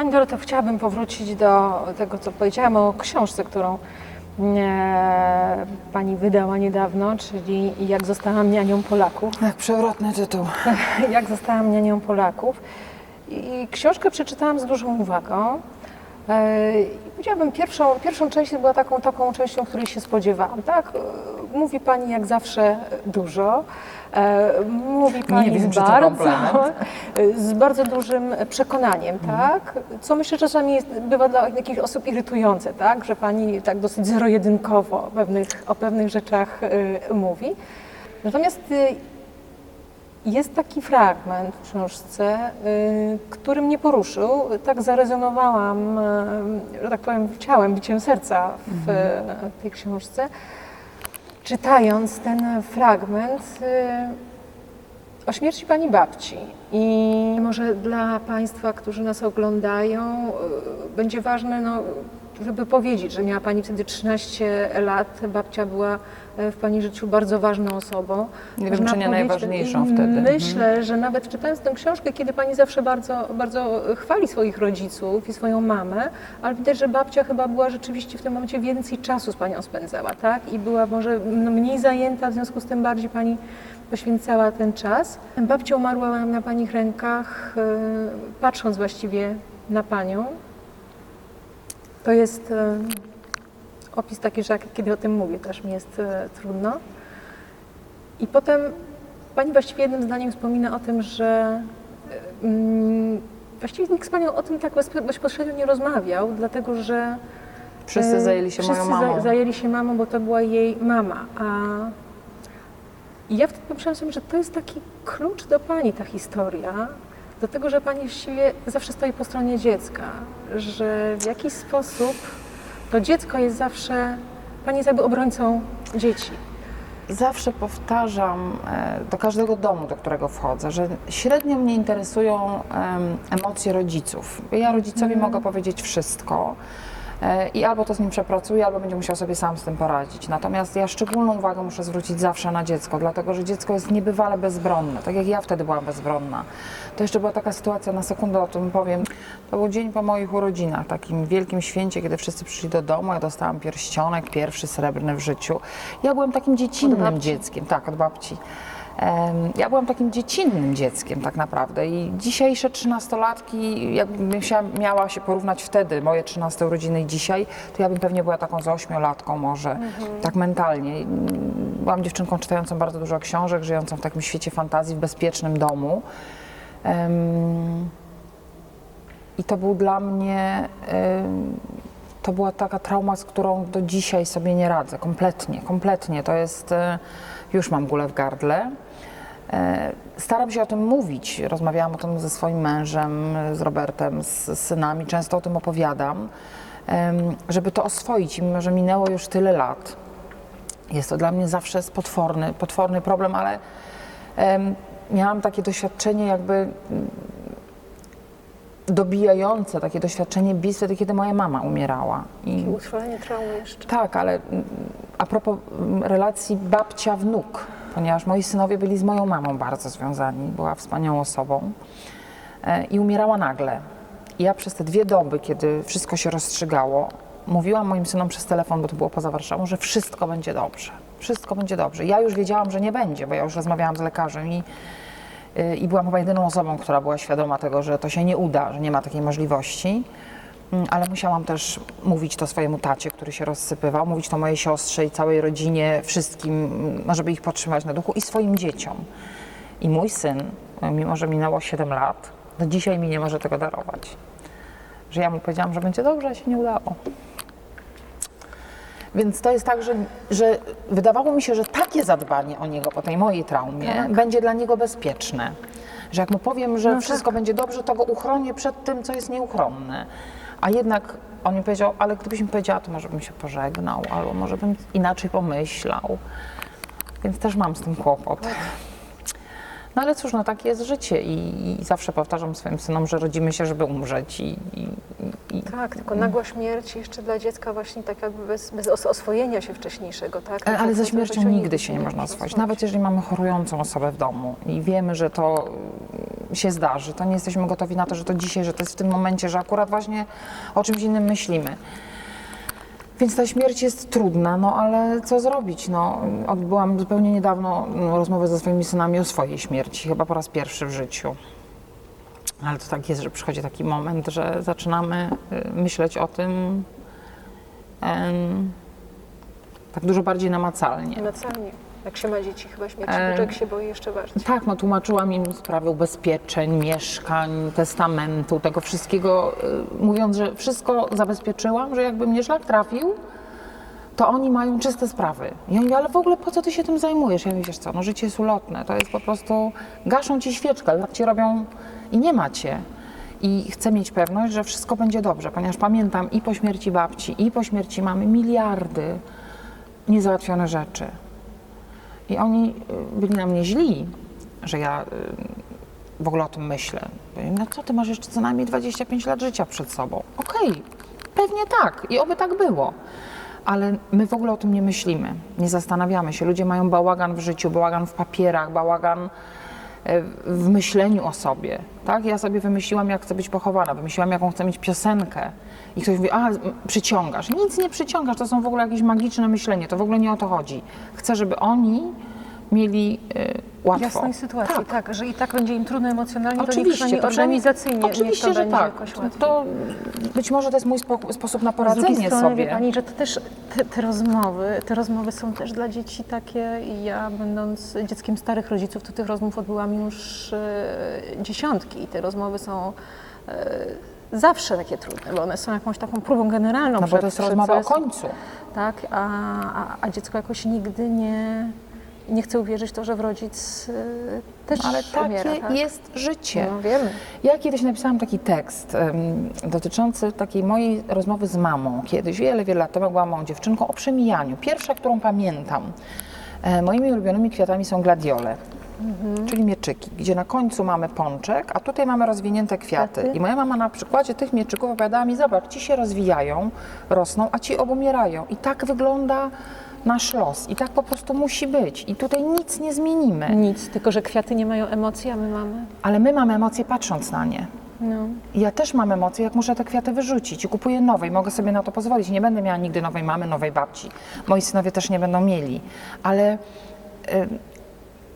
Pani Doroto, chciałabym powrócić do tego, co powiedziałam o książce, którą e, Pani wydała niedawno, czyli Jak zostałam nianią Polaków. Jak przewrotny tytuł. Jak zostałam nianią Polaków. I książkę przeczytałam z dużą uwagą. E, i Powiedziałabym, pierwszą, pierwszą część była taką, taką częścią, której się spodziewałam. Tak? Mówi Pani jak zawsze dużo. E, Mówi Pani z bardzo, z bardzo dużym przekonaniem, tak? Co myślę czasami jest, bywa dla niektórych osób irytujące, tak? Że Pani tak dosyć zero-jedynkowo o pewnych, o pewnych rzeczach y, mówi. Natomiast y, jest taki fragment w książce, y, który mnie poruszył. Tak zarezonowałam, że tak powiem, ciałem, biciem serca w y, tej książce. Czytając ten fragment y, o śmierci pani babci. I może dla Państwa, którzy nas oglądają, y, będzie ważne, no, żeby powiedzieć, że miała Pani wtedy 13 lat. Babcia była y, w Pani życiu bardzo ważną osobą. Nie wiem, czy nie najważniejszą wtedy. Myślę, że nawet czytając tę książkę, kiedy Pani zawsze bardzo, bardzo chwali swoich rodziców i swoją mamę, ale widać, że babcia chyba była rzeczywiście w tym momencie więcej czasu z Panią spędzała, tak? I była może mniej zajęta, w związku z tym bardziej Pani poświęcała ten czas. Babcia umarła na Panich rękach, e, patrząc właściwie na Panią. To jest e, opis taki, że jak- kiedy o tym mówię, też mi jest e, trudno. I potem Pani właściwie jednym zdaniem wspomina o tym, że y, mm, właściwie nikt z Panią o tym tak bezp- bezpośrednio nie rozmawiał, dlatego że Wszyscy zajęli się wszyscy moją mamą. za- zajęli się mamą, bo to była jej mama. A ja wtedy pomyślałam sobie, że to jest taki klucz do Pani ta historia, do tego, że Pani właściwie zawsze stoi po stronie dziecka, że w jakiś sposób to dziecko jest zawsze, Pani jest jakby obrońcą dzieci. Zawsze powtarzam e, do każdego domu, do którego wchodzę, że średnio mnie interesują em, emocje rodziców. Ja rodzicowi mogę powiedzieć wszystko i albo to z nim przepracuję, albo będzie musiał sobie sam z tym poradzić. Natomiast ja szczególną uwagę muszę zwrócić zawsze na dziecko, dlatego że dziecko jest niebywale bezbronne, tak jak ja wtedy byłam bezbronna. To jeszcze była taka sytuacja, na sekundę o tym powiem. To był dzień po moich urodzinach, takim wielkim święcie, kiedy wszyscy przyszli do domu. Ja dostałam pierścionek, pierwszy srebrny w życiu. Ja byłem takim dziecinnym dzieckiem, tak, od babci. Ja byłam takim dziecinnym dzieckiem tak naprawdę i dzisiejsze trzynastolatki, jakbym miała się porównać wtedy, moje trzynaste urodziny i dzisiaj, to ja bym pewnie była taką za ośmiolatką może, tak mentalnie. Byłam dziewczynką czytającą bardzo dużo książek, żyjącą w takim świecie fantazji, w bezpiecznym domu. I to był dla mnie, to była taka trauma, z którą do dzisiaj sobie nie radzę, kompletnie, kompletnie. To jest, e, już mam gulę w gardle. E, Staram się o tym mówić. Rozmawiałam o tym ze swoim mężem, z Robertem, z synami. Często o tym opowiadam, żeby to oswoić. Mimo, że minęło już tyle lat, jest to dla mnie zawsze potworny, potworny problem, ale miałam takie doświadczenie jakby dobijające, takie doświadczenie bis wtedy, kiedy moja mama umierała. I Utrwalenie traumy jeszcze. tak, ale mm, a propos mm, relacji babcia-wnuk, ponieważ moi synowie byli z moją mamą bardzo związani, była wspaniałą osobą e, i umierała nagle. I ja przez te dwie doby, kiedy wszystko się rozstrzygało, mówiłam moim synom przez telefon, bo to było poza Warszawą, że wszystko będzie dobrze. Wszystko będzie dobrze. Ja już wiedziałam, że nie będzie, bo ja już rozmawiałam z lekarzem i, i byłam chyba jedyną osobą, która była świadoma tego, że to się nie uda, że nie ma takiej możliwości. Mm, Ale musiałam też mówić to swojemu tacie, który się rozsypywał, mówić to mojej siostrze i całej rodzinie, wszystkim, mm, żeby ich podtrzymać na duchu i swoim dzieciom. I mój syn, mimo że minęło 7 lat, do dzisiaj mi nie może tego darować. Że ja mu powiedziałam, że będzie dobrze, a się nie udało. Więc to jest tak, że, że wydawało mi się, że takie zadbanie o niego po tej mojej traumie będzie dla niego bezpieczne. Że jak mu powiem, że wszystko będzie dobrze, to go uchronię przed tym, co jest nieuchronne. A jednak on mi powiedział, ale gdybyś mi powiedziała, to może bym się pożegnał, albo może bym inaczej pomyślał. Więc też mam z tym kłopot. No ale cóż, no takie jest życie i, i zawsze powtarzam swoim synom, że rodzimy się, żeby umrzeć i, i, i, Tak, tylko nagła śmierć jeszcze dla dziecka właśnie tak jakby bez, bez os- oswojenia się wcześniejszego, tak? Ale, ale Tak, ze to- to śmiercią nigdy się nie można oswoić. Nawet jeżeli mamy chorującą osobę w domu i wiemy, że to się zdarzy. To nie jesteśmy gotowi na to, że to dzisiaj, że to jest w tym momencie, że akurat właśnie o czymś innym myślimy. Więc ta śmierć jest trudna, no ale co zrobić? No, odbyłam zupełnie niedawno no, rozmowę ze swoimi synami o swojej śmierci, chyba po raz pierwszy w życiu. Ale to tak jest, że przychodzi taki moment, że zaczynamy y, myśleć o tym em, tak dużo bardziej namacalnie. Namacalnie. Jak się ma dzieci, chyba śmierci, E, się boi jeszcze bardziej. Tak, no tłumaczyłam im sprawę ubezpieczeń, mieszkań, testamentu, tego wszystkiego, y, mówiąc, że wszystko zabezpieczyłam, że jakby mnie szlak trafił, to oni mają czyste sprawy. I oni mówią, ale w ogóle po co ty się tym zajmujesz? Ja mówię, wiesz co, no życie jest ulotne, to jest po prostu, gaszą ci świeczkę, tak ci robią i nie macie. I chcę mieć pewność, że wszystko będzie dobrze, ponieważ pamiętam i po śmierci babci, i po śmierci mamy miliardy niezałatwione rzeczy. I oni y, byli na mnie źli, że ja y, w ogóle o tym myślę. Mówię, No co, ty masz jeszcze co najmniej 25 lat życia przed sobą. Okej, pewnie tak i oby tak było. Ale my w ogóle o tym nie myślimy, nie zastanawiamy się. Ludzie mają bałagan w życiu, bałagan w papierach, bałagan w myśleniu o sobie. Tak? Ja sobie wymyśliłam, jak chcę być pochowana, wymyśliłam, jaką chcę mieć piosenkę. I ktoś mówi, a przyciągasz. Nic nie przyciągasz, to są w ogóle jakieś magiczne myślenie, to w ogóle nie o to chodzi. Chcę, żeby oni mieli e, łatwo. Jasnej sytuacji, tak. że i tak będzie im trudno emocjonalnie, to Oczywiście, to przynajmniej- organizacyjnie Oczywiście, to że tak. jakoś łatwiej. To być może to jest mój spo, sposób na poradzenie strony, sobie. wie Pani, że to też te, te rozmowy, te rozmowy są też dla dzieci takie i ja będąc dzieckiem starych rodziców, to tych rozmów odbyłam już e, dziesiątki i te rozmowy są e, zawsze takie trudne, bo one są jakąś taką próbą generalną. No bo to jest rozmowa o końcu. Tak, a, a, a dziecko jakoś nigdy nie, nie chce uwierzyć w to, że w rodzic e, też Ale takie umiera. Tak? jest życie. No, wiemy. Ja kiedyś napisałam taki tekst em, dotyczący takiej mojej rozmowy z mamą. Kiedyś, wiele, wiele lat temu byłam małą dziewczynką o przemijaniu. Pierwsza, którą pamiętam. E, moimi ulubionymi kwiatami są gladiole. Mhm. Czyli mieczyki, gdzie na końcu mamy pączek, a tutaj mamy rozwinięte. Kwiaty. I moja mama na przykładzie tych mieczyków opowiadała mi, zobacz, ci się rozwijają, rosną, a ci obumierają. I tak wygląda nasz los. I tak po prostu musi być. I tutaj nic nie zmienimy. Nic, tylko że kwiaty nie mają emocji, a my mamy. Ale my mamy emocje patrząc na nie. No. Ja też mam emocje, jak muszę te kwiaty wyrzucić i kupuję nowe i mogę sobie na to pozwolić. Nie będę miała nigdy nowej mamy, nowej babci. Moi synowie też nie będą mieli. Ale y,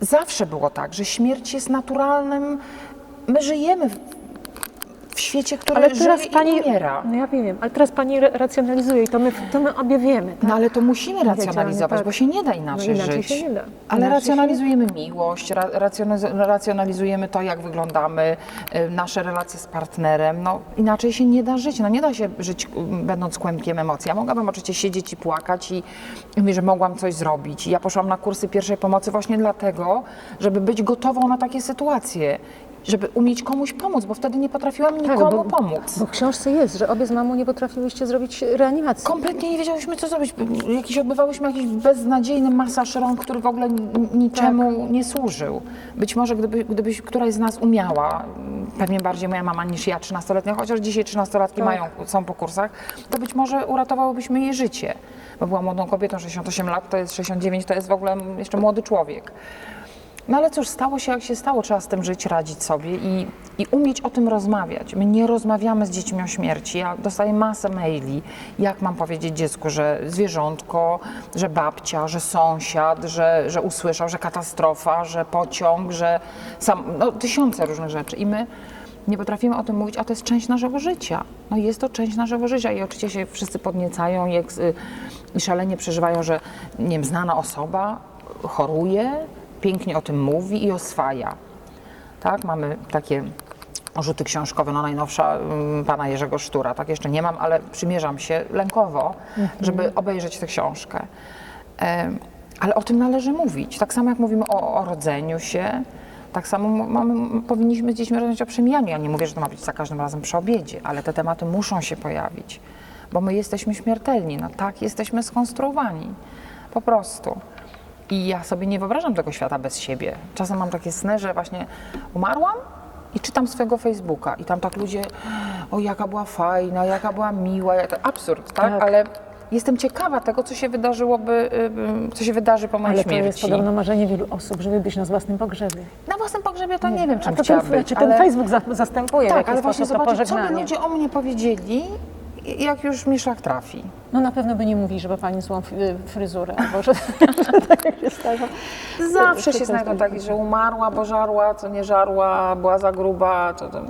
zawsze było tak, że śmierć jest naturalnym. My żyjemy w, w świecie, który Ale teraz pani, umiera. no ja wiem, ale teraz pani racjonalizuje i to my, to my obie wiemy. Tak? No ale to musimy racjonalizować, tak. bo się nie da inaczej, No inaczej żyć. się nie da. Ale Inaczej racjonalizujemy miłość, ra, racjonaliz- racjonalizujemy to, jak wyglądamy, y, nasze relacje z partnerem. No inaczej się nie da żyć. No nie da się żyć mm, będąc kłębkiem emocji. Ja mogłabym oczywiście siedzieć i płakać i, i mówić, że mogłam coś zrobić. I ja poszłam na kursy pierwszej pomocy właśnie dlatego, żeby być gotową na takie sytuacje. Żeby umieć komuś pomóc, bo wtedy nie potrafiłam Tak, nikomu bo- pomóc. Bo w książce jest, że obie z mamą nie potrafiłyście zrobić reanimacji. Kompletnie nie wiedziałyśmy, co zrobić. Jakiś odbywałyśmy jakiś beznadziejny masaż rąk, który w ogóle niczemu nie służył. Być może gdyby, gdybyś któraś z nas umiała, pewnie bardziej moja mama niż ja, 13-letnia, chociaż dzisiaj 13-latki Tak. mają, są po kursach, to być może uratowałybyśmy jej życie. Bo była młodą kobietą, 68 lat, to jest 69, to jest w ogóle jeszcze młody człowiek. No ale cóż, stało się jak się stało, trzeba z tym żyć, radzić sobie i, i umieć o tym rozmawiać. My nie rozmawiamy z dziećmi o śmierci. Ja dostaję masę maili, jak mam powiedzieć dziecku, że zwierzątko, że babcia, że sąsiad, że, że usłyszał, że katastrofa, że pociąg, że sam, no, tysiące różnych rzeczy. I my nie potrafimy o tym mówić, a to jest część naszego życia. No jest to część naszego życia i oczywiście się wszyscy podniecają i, i szalenie przeżywają, że nie wiem, znana osoba choruje, pięknie o tym mówi i oswaja. Tak, mamy takie rzuty książkowe, no najnowsza mm, pana Jerzego Sztura, tak jeszcze nie mam, ale przymierzam się lękowo, żeby obejrzeć tę książkę. Ale o tym należy mówić. Tak samo jak mówimy o, o rodzeniu się, tak samo mamy, powinniśmy z dziećmi rozmawiać o przemijaniu. Ja nie mówię, że to ma być za każdym razem przy obiedzie, ale te tematy muszą się pojawić, bo my jesteśmy śmiertelni. No tak jesteśmy skonstruowani. Po prostu. I ja sobie nie wyobrażam tego świata bez siebie. Czasem mam takie sny, że właśnie umarłam i czytam swojego Facebooka i tam tak ludzie, o jaka była fajna, jaka była miła, absurd, tak? Tak. Ale jestem ciekawa tego, co się wydarzyłoby, y, co się wydarzy po mojej Ale to śmierci. jest podobno marzenie wielu osób, żeby być na własnym pogrzebie. Na własnym pogrzebie to nie, wiem, A czym to ten, być, znaczy, ten ale... Facebook za, zastępuje Tak, ale właśnie to zobaczyć, co by ludzie o mnie powiedzieli, jak już mi szlak trafi. No na pewno by nie mówili, żeby pani złą fry- fryzurę, albo że, że tak jak się stara. Zawsze się znajdą jest- takie, że umarła, bo żarła, co nie żarła, była za gruba. To, to,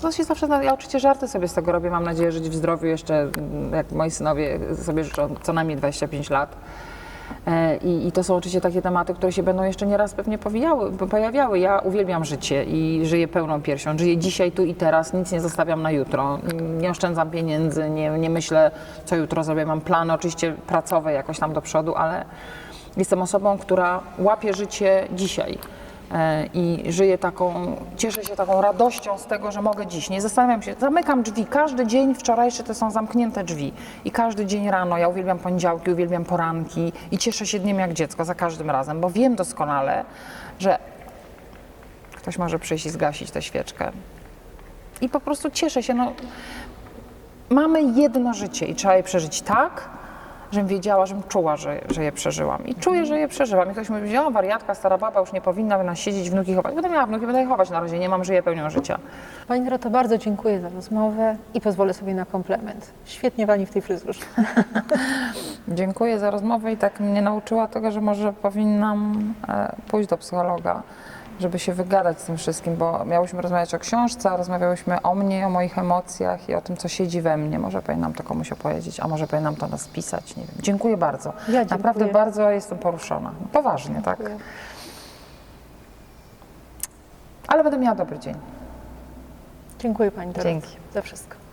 to się zawsze, ja oczywiście żarty sobie z tego robię, mam nadzieję żyć w zdrowiu jeszcze, mm, jak moi synowie sobie życzą, co najmniej 25 lat. E, I, I to są oczywiście takie tematy, które się będą jeszcze nieraz pewnie powijały, pojawiały. Ja uwielbiam życie i żyję pełną piersią. Żyję dzisiaj, tu i teraz, nic nie zostawiam na jutro. Nie oszczędzam pieniędzy, nie, nie myślę, co jutro zrobię. Mam plany oczywiście pracowe jakoś tam do przodu, ale jestem osobą, która łapie życie dzisiaj. E, I żyję taką, cieszę się taką radością z tego, że mogę dziś. Nie zastanawiam się, zamykam drzwi. Każdy dzień wczorajszy to są zamknięte drzwi. I każdy dzień rano, ja uwielbiam poniedziałki, uwielbiam poranki i cieszę się dniem jak dziecko za każdym razem, bo wiem doskonale, że ktoś może przyjść i zgasić tę świeczkę. I po prostu cieszę się. No, mamy jedno życie i trzeba je przeżyć tak, żebym wiedziała, żebym czuła, że, że je przeżyłam. I czuję, że je przeżyłam. I ktoś mówi, o wariatka, stara baba już nie powinna nas siedzieć, wnuki chować. Będę miała wnuki, będę je chować na razie, nie mam, żyję pełnią życia. Pani Doroto, bardzo dziękuję za rozmowę i pozwolę sobie na komplement. Świetnie pani w tej fryzurze. Dziękuję za rozmowę i tak mnie nauczyła tego, że może powinnam e, pójść do psychologa, żeby się wygadać z tym wszystkim, bo miałyśmy rozmawiać o książce, a rozmawiałyśmy o mnie, o moich emocjach i o tym, co siedzi we mnie. Może powinnam to komuś opowiedzieć, a może powinnam to spisać, nie wiem. Dziękuję bardzo. Ja Naprawdę dziękuję. bardzo jestem poruszona. Poważnie, tak. Dziękuję. Ale będę miała dobry dzień. Dziękuję pani Dzięki. za wszystko.